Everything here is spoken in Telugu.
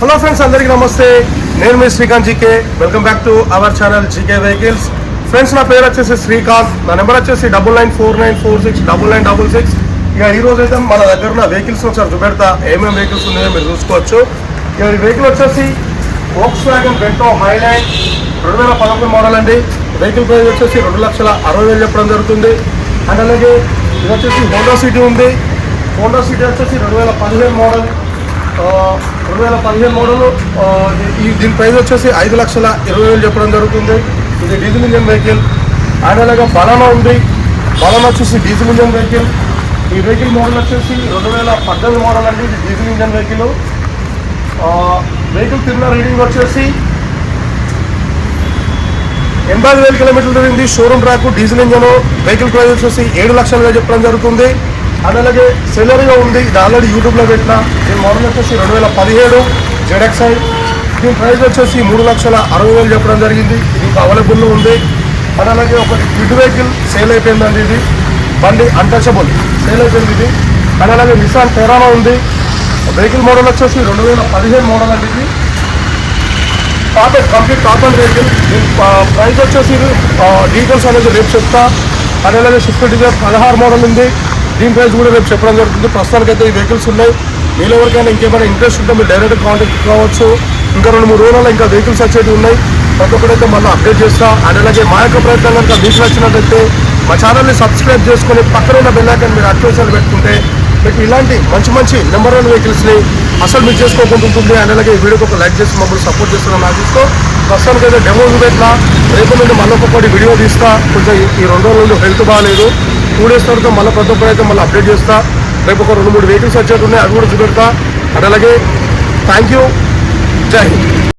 హలో ఫ్రెండ్స్ అందరికీ నమస్తే. నేను మీ Srikanth GK. Welcome back to our channel GK vehicles friends నా పేరు వచ్చేసి శ్రీకాంత్. నా నెంబర్ వచ్చేసి double nine four nine four six double nine double six ఇక ఈ రోజు అయితే మన దగ్గర ఉన్న వెహికల్స్ ఒకసారి చూపెడతా. ఏమేమి వెహికల్స్ ఉన్నాయో మీరు చూసుకోవచ్చు. ఇక ఈ వెహికల్ వచ్చేసి వోక్స్ వ్యాగన్ బెంటో హైలైన్ రెండు వేల పదకొండు మోడల్ అండి. వెహికల్ ప్రైస్ వచ్చేసి రెండు లక్షల అరవై వేలు చెప్పడం జరుగుతుంది. అండ్ అలాగే ఇది వచ్చేసి హోండా సిటీ ఉంది. హోండా సిటీ వచ్చేసి రెండు వేల పదిహేను మోడల్ రెండు వేల పదిహేను మోడల్ ఈ దీని ప్రైస్ వచ్చేసి ఐదు లక్షల ఇరవై వేలు చెప్పడం జరుగుతుంది. ఇది డీజిల్ ఇంజన్ వెహికల్. అండ్ అలాగే ఉంది. బలానా వచ్చేసి డీజిల్ ఇంజన్ వెహికల్. ఈ వెహికల్ మోడల్ వచ్చేసి రెండు వేల పద్దెనిమిది మోడల్ అండి. ఇది డీజిల్ ఇంజన్ వెహికల్. వెహికల్ తిన్న రీడింగ్ వచ్చేసి ఎనభై ఐదు వేల కిలోమీటర్లు తిరిగింది showroom track diesel engine. Vehicle price వచ్చేసి ఏడు లక్షలుగా చెప్పడం జరుగుతుంది. అండ్ అలాగే సెలరీగా ఉంది. ఇది ఆల్రెడీ యూట్యూబ్లో పెట్టిన. దీని మోడల్ వచ్చేసి రెండు వేల పదిహేడు జెడెక్సై దీని ప్రైస్ వచ్చేసి మూడు లక్షల అరవై వేలు చెప్పడం జరిగింది. ఇది ఇంకా అవైలబుల్లో ఉంది. అండ్ అలాగే ఒక కిడ్ వెహికల్ సేల్ అయిపోయిందండి ఇది. బండి అన్టచబుల్ సేల్ అయిపోయింది ఇది. అండ్ అలాగే నిసాన్ టెరానా ఉంది. వెహికల్ మోడల్ వచ్చేసి రెండు వేల పదిహేను మోడల్ అండి ఇది. పాత కంప్లీట్ కాపన్ వెహికల్ దీని ప్రైస్ వచ్చేసి డీటెయిల్స్ అనేది రేపు చెప్తా. అదే అలాగే స్విఫ్ట్ డిజైర్ పదహారు మోడల్ ఉంది. దీని ప్రైస్ కూడా రేపు చెప్పడం జరుగుతుంది. ప్రస్తుతానికి అయితే ఈ వెహికల్స్ ఉన్నాయి. మీలో ఎవరికైనా ఇంకేమైనా ఇంట్రెస్ట్ ఉంటే మీరు డైరెక్ట్ కాంటాక్ట్ కావచ్చు. ఇంకా రెండు మూడు రోజుల్లో ఇంకా వెహికల్స్ వచ్చేవి ఉన్నాయి. ప్రతి ఒక్కరైతే మళ్ళీ అప్డేట్ చేస్తా. అండ్ అలాగే మా యొక్క ప్రయత్నం కనుక మీకు నచ్చినట్లయితే మా ఛానల్ని సబ్స్క్రైబ్ చేసుకొని పక్కన ఉన్న బెల్లాకని మీరు యాక్టివేషన్ పెట్టుకుంటే మీకు ఇలాంటి మంచి మంచి నెంబర్ వన్ వెహికల్స్ని అసలు మీరు చేసుకోకుండా ఉంటుంది. అండ్ అలాగే ఈ వీడియోకి ఒక లైక్ చేసి మమ్మల్ని సపోర్ట్ చేస్తున్నాను ఆశిస్తూ ప్రస్తుతానికి అయితే డెమో చూపెట్లా రేపు నుండి మళ్ళీ ఒక్కొక్కటి వీడియో తీస్తా. కొంచెం ఈ- ఈ రెండు రోజుల నుండి హెల్త్ బాగాలేదు. టూ డేస్ తర్వాత మళ్ళీ ప్రతి ఒక్కరు అయితే మళ్ళీ అప్డేట్ చేస్తా. రేపు ఒక రెండు మూడు వెహికల్స్ వచ్చేట్టు ఉన్నాయి అవి కూడా చూపెడతా. అండ్ అలాగే థ్యాంక్ యూ జై హింద్.